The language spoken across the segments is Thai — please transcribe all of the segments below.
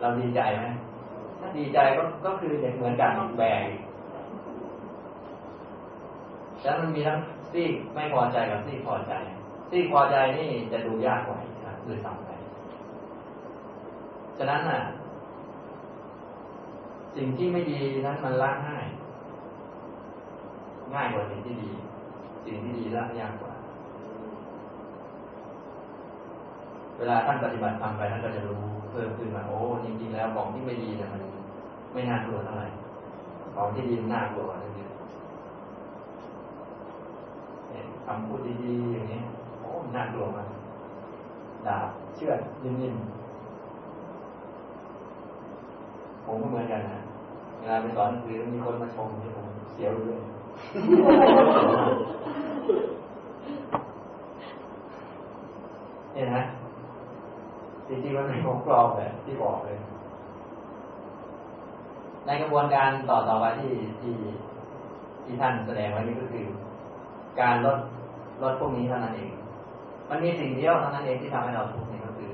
เราดีใจไหมถ้าดีใจก็ก็คือเหมือนกันแบกแล้วมันมีทั้งซีกไม่พอใจกับซีกพอใจ ซีกพอใจนี่จะดูยากกว่าครับคือทำไปฉะนั้นน่ะ สิ่งที่ไม่ดีนั้นมันละง่าย ง่ายกว่าสิ่งที่ดี สิ่งที่ดีละยากกว่า เวลาท่านปฏิบัติทำไปท่านก็จะรู้เพิ่มขึ้นว่าโอ้จริงๆแล้วของที่ไม่ดีเนี่ยมันไม่น่ากลัวเท่าไหร่ของที่ดีน่ากลัวนั้นเอะคำพูดดีๆอย่างนี้โอ้น่ากลัวมากดาบเชือดนิ่มๆผมก็เหมือนกันนะเวลาไปสอนหนังสือมีคนมาชมที่ผมเสียวเนี่ยนะจริงๆ มันเป็นของปลอมแบบที่บอกเลย ในกระบวนการต่อต่อไปที่ที่ที่ท่านแสดงไว้นี่ก็คือ การลดลดพวกนี้เท่านั้นเอง มันมีสิ่งเดียวเท่านั้นเองที่ทำให้เราทุกข์นี่ก็คือ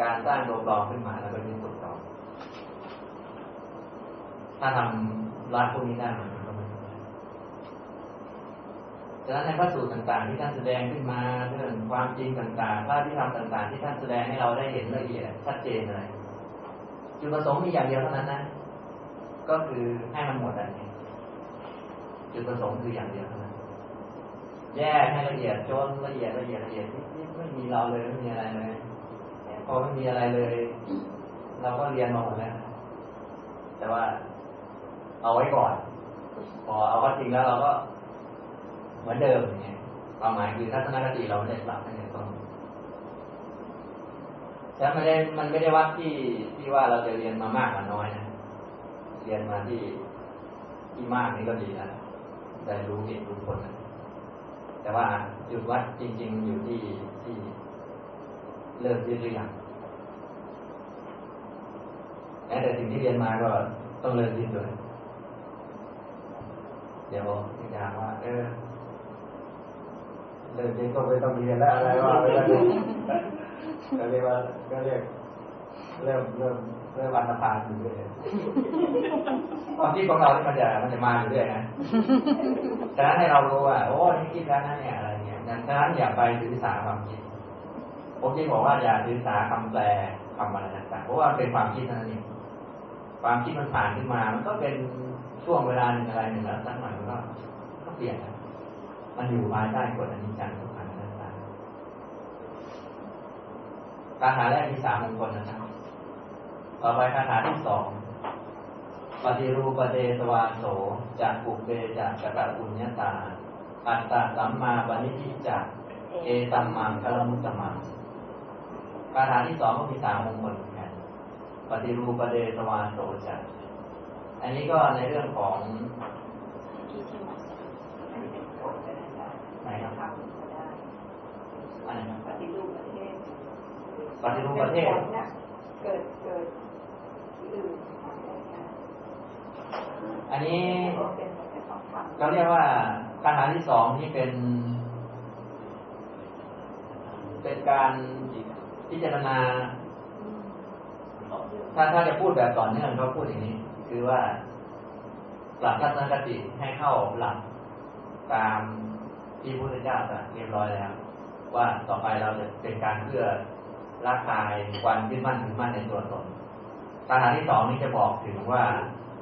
การสร้างตัวปลอมขึ้นมาแล้วก็ยึดตัวปลอมถ้าทำรัดพวกนี้ได้มัน ฉะนั้นในพระสูตรต่างๆ ที่ท่านแสดงขึ้นมาเรื่องความจริงต่างๆพระที่ทำต่างๆ ที่ท่านแสดงให้เราได้เห็นละเอียดชัดเจนเลยจุดประสงค์มีอย่างเดียวเท่านั้นนะก็คือให้มันหมดอันนี้จุดประสงค์คืออย่างเดียวเท่านั้นแยกให้ละเอียดจนละเอียดละเอียดละเอียดที่ไม่มีเราเลยไม่มีอะไรเลยพอไม่มีอะไรเลย เราก็เรียนมาหมดแล้วแต่ว่า เอาไว้ก่อน พอเอาว่าจริงแล้วเราก็ เหมือนเดิมอย่างเงี้ยความหมายคือทัศนคติเราไม่ได้ปรับตั้งแต่ต้นแต่ไม่ได้มันไม่ได้วัดที่ที่ว่าเราจะเรียนมามากหรือน้อยนะเรียนมาที่ที่มากนี่ก็ดีแล้วได้รู้เหตุรู้ผลนะแต่ว่าจุดวัดจริง ๆ อยู่ที่ที่เริ่มยึดหรือยังแต่สิ่งที่เรียนมาก็ต้องเริ่มยึดด้วยเดี๋ยวพี่ยามว่า เออ เริ่มยึดก็ไม่ต้องเรียนแล้วอะไรว่าไปแล้วก็เรียกว่าก็เรียกเริ่มเริ่มเริ่มวันพานอยู่เลยความคิดของเราที่มันจะมันจะมาอยู่เรื่อยนะฉะนั้นให้เรารู้ว่าโอ้นี่คิดแล้วนะเนี่ยอะไรเงี้ยฉะนั้นอย่าไปถือสาความคิดผมที่บอกว่าอย่าถือสาคำแปลคำอะไรต่างๆเพราะว่าเป็นความคิดนั่นเองความคิดมันผ่านขึ้นมา มันก็เป็นช่วงเวลาหนึ่งอะไรหนึ่งแล้วสักหน่อยมันก็ก็เปลี่ยน มันอยู่ภายใต้กฎอนิจจังทุกขังต่างๆคาถาแรกมีสามมงคลนะครับ ต่อไปคาถาที่สองปฏิรูปเดสวาโสจากปุเบจากกระปุญญาตา อัตตาสัมมาปณิทิจักเอตัมมังคลมุตตมังคาถาที่สองก็มีสามมงคลเหมือนกันปฏิรูปเดสวาโสจากอันนี้ก็ในเรื่องของไหนครับอันไหนครับ ปฏิรูปประเทศปฏิรูปประเทศเกิดเกิดที่อื่นอันนี้เป็นเป็นต้องทำเขาเรียกว่าคาถาที่สองนี่เป็น เป็นการพิจารณา ถ้าถ้าจะพูดแบบต่อเนื่องก็พูดอย่างนี้ คือว่าปรับทัศนคติให้เข้าหลักตามที่พุทธเจ้าตรัสเรียบร้อยแล้ว ว่าต่อไปเราจะเป็นการเพื่อละคายความยึดมั่นถือมั่นในตัวตนคาถาที่สองนี้จะบอกถึงว่า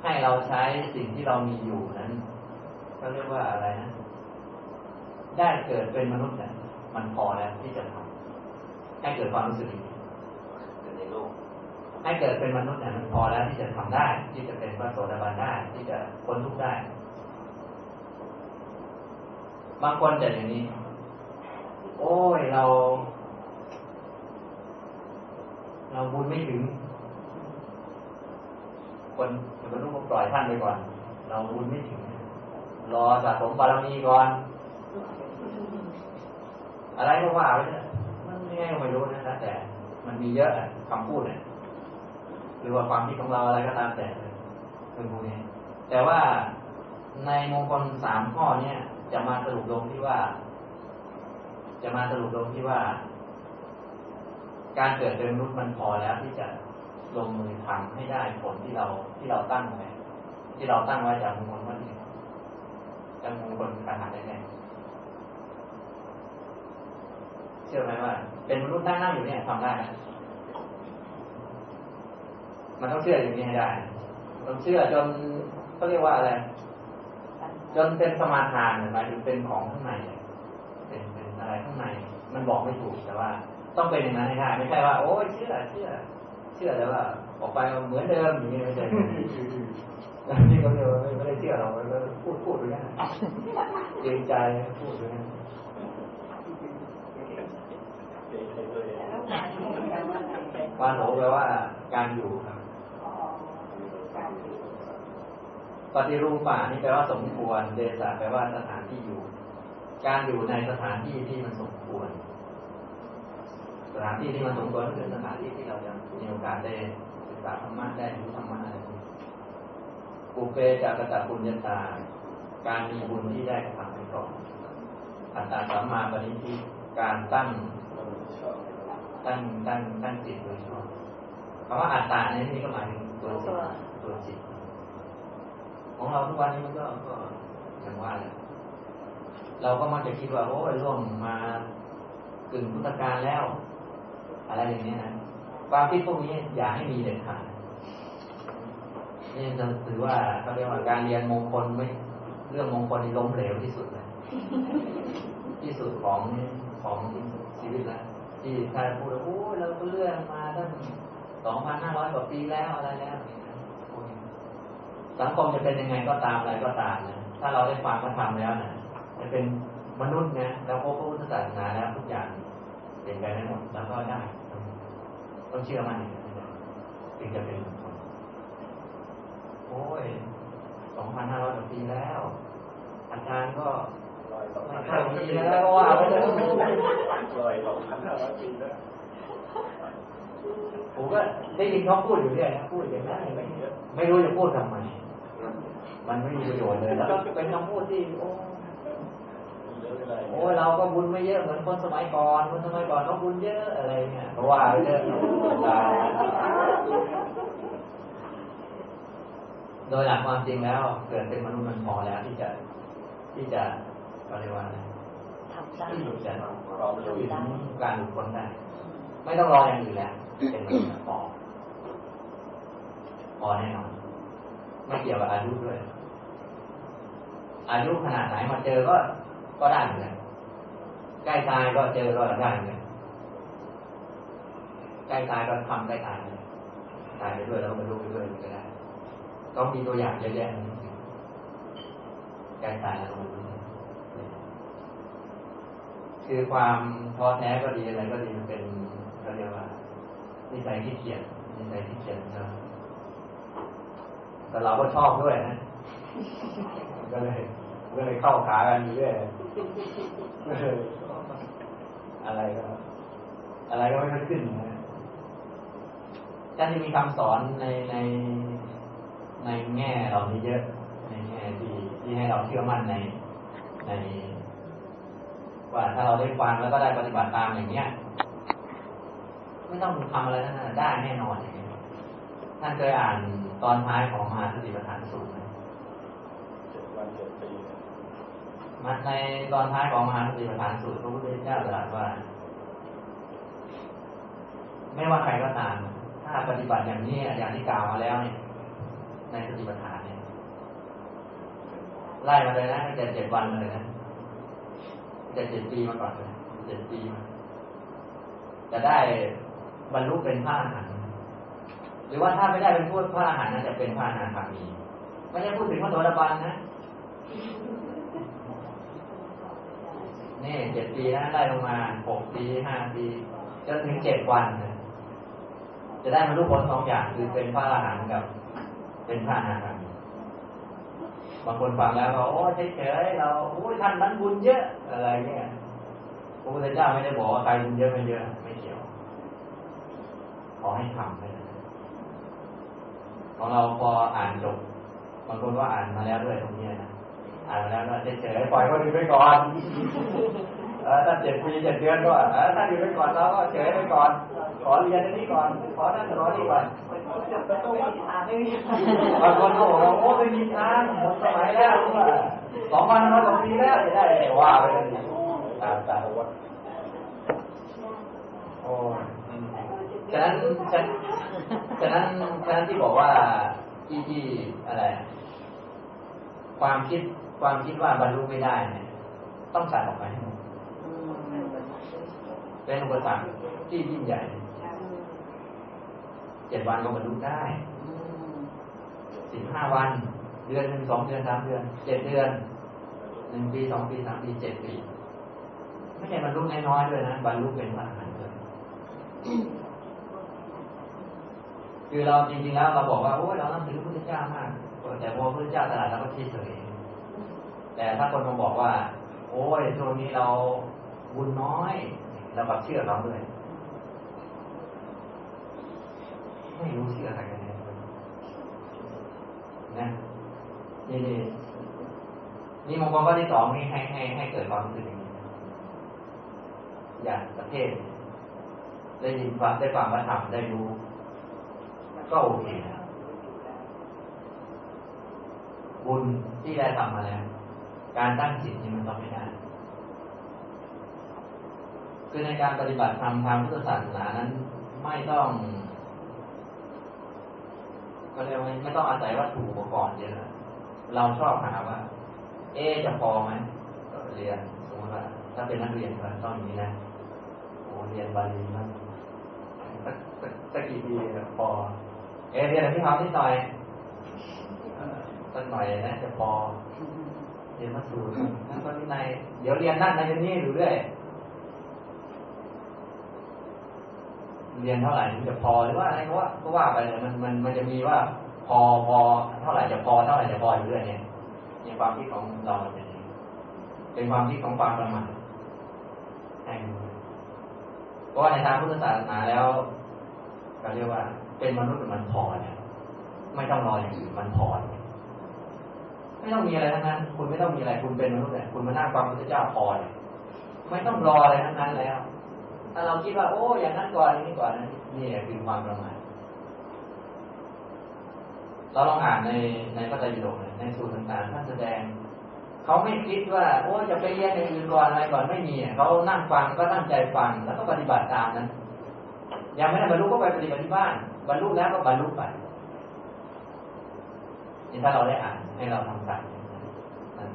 ให้เราใช้สิ่งที่เรามีอยู่นั้นเขาเรียกว่าอะไรนะได้เกิดเป็นมนุษย์เนี่ยมันพอแล้วที่จะทำให้เกิดความรู้สึกอย่างนี้ในโลกให้เกิดเป็นมนุษย์เนี่ยมันพอแล้วที่จะทำได้ ที่จะเป็นพระโสดาบันได้ที่จะพ้นทุกข์ได้ บางคนจะอย่างนี้ โอ้ยเรา เราบุญไม่ถึง คนคนต้องปล่อยท่านไปก่อน เราบุญไม่ถึง รอสะสมบารมีก่อน อะไรก็ว่าไปเถอะมันยังไงก็ไม่รู้นะแต่มันมีเยอะอะคำพูดเนี่ยหรือว่าความคิดของเราอะไรก็ตามแต่เลยเป็นพวกนี้แต่ว่าในมงคลสามข้อเนี้ยจะมาสรุปลงที่ว่า จะมาสรุปลงที่ว่า การเกิดเป็นมนุษย์มันพอแล้วที่จะลงมือทำให้ได้ผลที่เราที่เราตั้งไว้ที่เราตั้งไว้จากมงคลว่านี่จากมงคลคาถาได้แน่เชื่อไหมว่า เป็นมนุษย์นั่งนั่งอยู่เนี่ยทำได้นะมันต้องเชื่ออย่างนี้ให้ได้ต้องเชื่อจนเขาเรียกว่าอะไรจนเป็นสมาทานหมายถึงเป็นของข้างใน อะไรข้างใน มันบอกไม่ถูกแต่ว่า ต้องเป็นอย่างนั้นให้ได้ไม่ใช่ว่า โอ้ยเชื่อเชื่อ เชื่อแต่ว่า ออกไปเหมือนเดิมอย่างนี้ไม่ใช่นี่ก็เดียไม่ได้เชื่อเราพูดพูดไปงั้นเกรงใจพูดไปงั้นแล้วารที่แปลว่าอะไรวาโสแปลว่าการอยู่ครับปฏิรูปะนี่แปลว่าสมควร เดชะแปลว่าสถานที่อยู่ การอยู่ในสถานที่ที่มันสมควร สถานที่ที่มันสมควรก็คือสถานที่ที่เราจะมีโอกาสได้ศึกษาธรรมะได้รู้ธรรมะอะไรกนี้ปุเปจากกตปุญญาตา การมีบุญที่ได้กระทำไปก่อนอัตตาสัมมาปณิทิการตั้งตั้งตั้งตั้งจิตโดยชอบคำว่าอัตตาในที่นี้ก็หมายถึงตัวจิตตัวจิต ของเราทุกวันนี้มันก็ก็อย่างว่าแหละ เราก็มักจะคิดว่าโอ้ยร่วงมากึ่งพุทธกาลแล้ว อะไรอย่างนี้ยนะความคิดพวกนี้อย่าให้มีเด็ดขาดนี่จะถือว่าเขาเรียกว่าการเรียนมงคลไม่เรื่องมงคลนี่ล้มเหลวที่สุดเลยที่สุดของของชีวิตแล้วที่ถ้านพูดว่าโอ้ยเราก็เลื่อนมาตั้งสองพันห้าร้อยกว่าปีแล้วอะไรแล้วสังคมจะเป็นยังไงก็ตามอะไรก็ตามนะถ้าเราได้ฟังพระธรรมแล้วนะ จะเป็นมนุษย์นะแล้วพบพระพุทธศาสนาแล้วทุกอย่างเปลี่ยนไปได้หมดแล้วก็ได้ต้องเชื่อมั่นอย่างนั้นนะถึงจะเป็นมงคลโอ้ยสองพันห้าร้อยกว่าปีแล้ว อาจารย์ก็ไม่ค่อยมีแล้วก็ว่าไปเลยลอยสองพันห้าร้อยปีแล้วผมก็ได้ยินเขาพูดอยู่เรื่อยนะพูดอย่างนั้นอย่างนี้ไม่รู้จะพูดทำไมมันไม่มีประโยชน์เลยแล้วก็เป็นคำพูดที่โอ้เหลือเวลา โอ้เราก็บุญไม่เยอะเหมือนคนสมัยก่อน คนสมัยก่อนเขาบุญเยอะอะไรเงี้ยเพราะว่าไปเยอะตายโดยหลักความจริงแล้ว เกิดเป็นมนุษย์มันพอแล้วที่จะที่จะเขาเรียกว่าอะไรทำได้ที่หลุดจากพร้อมลุยถึงการหลุดพ้นได้ ไม่ต้องรออย่างอื่นแล้วเป็นมนุษย์พอพอแน่นอนไม่เกี่ยวกับอายุด้วยอายุขนาดไหนมาเจอก็ ก็ได้เหมือนกันใกล้ตายก็เจอก็ได้เหมือนกันใกล้ตายก็ทำใกล้ตายตายไปด้วยแล้วก็บรรลุไปด้วยก็ได้ก็มีตัวอย่างเยอะแยะนะใกล้ตายแล้วก็บรรลุคือความท้อแท้ก็ดีอะไรก็ดีมันเป็นเขาเรียกว่านิสัยที่เกียจนิสัยที่เกียจนะแต่เราก็ชอบด้วยนะก็เลย ก็เลยเข้าขากันอยู่เรื่อยอออะไรก็อะไรก็ไม่ค่อยขึ้นนะท่านจะมีคำสอนในในในแง่เหล่านี้เยอะ ในแง่ที่ที่ให้เราเชื่อมั่นในในว่าถ้าเราได้ฟังแล้วก็ได้ปฏิบัติตามอย่างเนี้ยไม่ต้องทำอะไรทั้งนั้นได้แน่นอนท่านเคยอ่านตอนท้ายของมหาสติปัฏฐานสูตรไหม เจ็ดวันเจ็ดปี มา ในตอนท้ายของมหาสติปัฏฐานสูตรพระพุทธเจ้าตรัสว่า ไม่ว่าใครก็ตาม ถ้าปฏิบัติอย่างนี้อย่างที่กล่าวมาแล้วเนี่ย ในสติปัฏฐานเนี่ยไล่มาเลยนะตั้งแต่เจ็ดวันมาเลยนะตั้งแต่เจ็ดปีมาก่อนเลยเจ็ดปีมาจะได้บรรลุเป็นพระอรหันต์หรือว่าถ้าไม่ได้เป็นพูดพระอรหันต์นะจะเป็นพระอนาคามีไม่ใช่พูดถึงพระโสดาบันนะ นี่เจ็ดปีนะไล่ลงมาหกปีห้าปีจนถึงเจ็ดวัน จะได้มารูปผลสองอย่างคือเป็นพระอรหันต์กับ เป็นพระอนาคามีบางคนฟังแล้วก็โอ้เฉยๆเราโอ้ยท่านนั้นบุญเยอะอะไรเงี้ยพระพุทธเจ้าไม่ได้บอกว่าใครบุญเยอะไม่เยอะไม่เกี่ยว ขอให้ทำไปนะของเราพออ่านจบบางคนก็อ่านมาแล้วด้วยตรงนี้นะ อ่านมาแล้วก็เฉยๆปล่อยคนอื่นไปก่อนถ้าเจ็ดปีเจ็ดเดือนก็ถ้าอยู่ไปก่อนเราก็เฉยไปก่อน ขอเรียนนนี้ก่อน ขอนั่นขอนี่ก่อนบางคนก็บอกว่าโอ้ไม่มีทางหมดสมัยแล้วสองพันห้าร้อยปีแล้วจะได้ว่าไปเลยตามตามวัดโอ้ยฉะนั้นฉะนั้นฉะนั้นที่บอกว่าที่ที่อะไร ความคิด ความคิดว่าบรรลุไม่ได้เนี่ยต้องตัดออกไปให้หมดเป็นอุปสรรคที่ยิ่งใหญ่เจ็ดวันก็บรรลุได้สิบห้าวัน เดือนหนึ่งสองเดือนสามเดือนเจ็ดเดือนหนึ่งปีสองปีสามปีเจ็ดปี ไม่ใช่บรรลุน้อยๆด้วยนะบรรลุเป็นพระอรหันต์เลยคือเราจริงๆแล้วเราบอกว่าโอ้ยเราต้องถือพระพุทธเจ้ามากแต่พอพระพุทธเจ้าตรัสเราก็คิดเฉย แต่ถ้าคนมาบอกว่า โอ้ยช่วงนี้เราบุญน้อยเราแบบเชื่อเราด้วยไม่รู้เชื่ออะไรกันแน่นะนี่นี่นี่มงคลข้อที่สองนี่ให้ให้ให้เกิดความรู้สึกอย่างนี้อย่างประเทศ ได้ยินฟังได้ฟังพระธรรมได้รู้ ก็โอเคนะบุญที่ได้ทำมาแล้ว การตั้งจิตนี่มันต้องไม่ได้ คือในการปฏิบัติธรรมทางพุทธศาสนานั้น ไม่ต้อง ก็เรียกว่าไม่ต้องอาศัยวัตถุอุปกรณ์เยอะเราชอบหาว่า เอจะพอไหมก็เรียนสมมติว่าถ้าเป็นนักเรียนก็ต้องอย่างนี้นะโอ้เรียนบาลีมันสักสักกี่ปีพอ เอเรียนพี่เขานิดหน่อยเอ่อสักหน่อยนะจะพอ เรียนมาสูตรนั่นก็ที่ในยเดี๋ยวเรียนนั่นในนนี่อยู่เรื่อยเรียนเท่าไหร่มันจะพอหรือว่าอะไรก็ว่าก็ว่าไปเลยมันมันมันจะมีว่า พอพอเท่าไหร่จะพอเท่าไหร่จะพออยู่เรื่อยเนี่ยในความคิดของเราเป็นเป็นความคิดของความประมาทใช่เพราะในทางพุทธศาสนาแล้วเราเรียกว่า เป็นมนุษย์มันพอเนี่ยไม่ต้องรออย่างอื่นมันพอเไม่ต้องมีอะไรทั้งนั้น คุณไม่ต้องมีอะไรคุณเป็นมนุษย์เนี่ยคุณมานั่งฟังพระเจ้าพอเนี่ยไม่ต้องรออะไรทั้งนั้นแล้ว ถ้าเราคิดว่า โอ้อย่างนั้นก่อนนี้ก่อนนะนี่แหละคือความประมาทเราลองอ่านในในพระไตรปิฎกเนี่ยในสูตรต่างๆท่านแสดงเขาไม่คิดว่า โอ้จะไปเรียนในอื่นก่อนอะไรก่อนไม่มีเขานั่งฟังก็ตั้งใจฟังแล้วก็ปฏิบัติตามนั้นยังไม่ได้บรรลุก็ไปปฏิบัติที่บ้าน บรรลุแล้วก็บรรลุไปนี่ถ้าเราได้อ่าน ให้เราทำตามนั่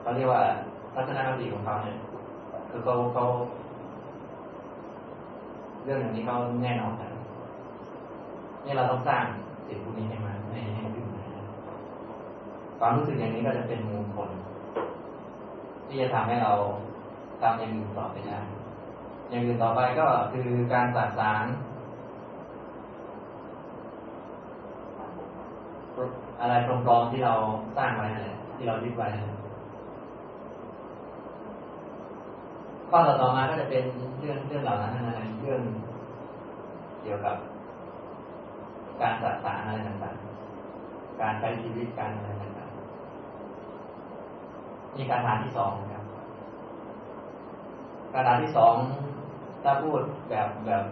เขาเรียกว่าทัศนคติของเขาเนี่ย คือเขาเขาเรื่องอย่างนี้เขาแน่นอนนะนี่เราต้องสร้างสิ่งพวกนี้ให้มันให้ให้ขึ้นมาความรู้สึกอย่างนี้ก็จะเป็นมงคลที่จะทำให้เราทำอย่างอื่นต่อไปได้อย่างอื่นต่อไปก็คือการสะสาง อะไรปลอมๆที่เราสร้างไว้นั่นแหละที่เรายึดไว้ข้อต่อมาก็จะเป็นเรื่องเรื่องเหล่านั้นนะเรื่องเกี่ยวกับ การสะสาอะไรต่างๆ การใช้ชีวิตการอะไรต่างๆนี่การฐานที่สองครับการฐานที่สองถ้าพูดแบบแบบ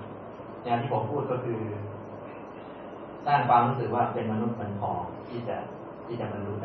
อย่างที่ผมพูดก็คือ สร้างความรู้สึกว่าเป็นมนุษย์มันพอ ที่จะที่จะบรรลุได้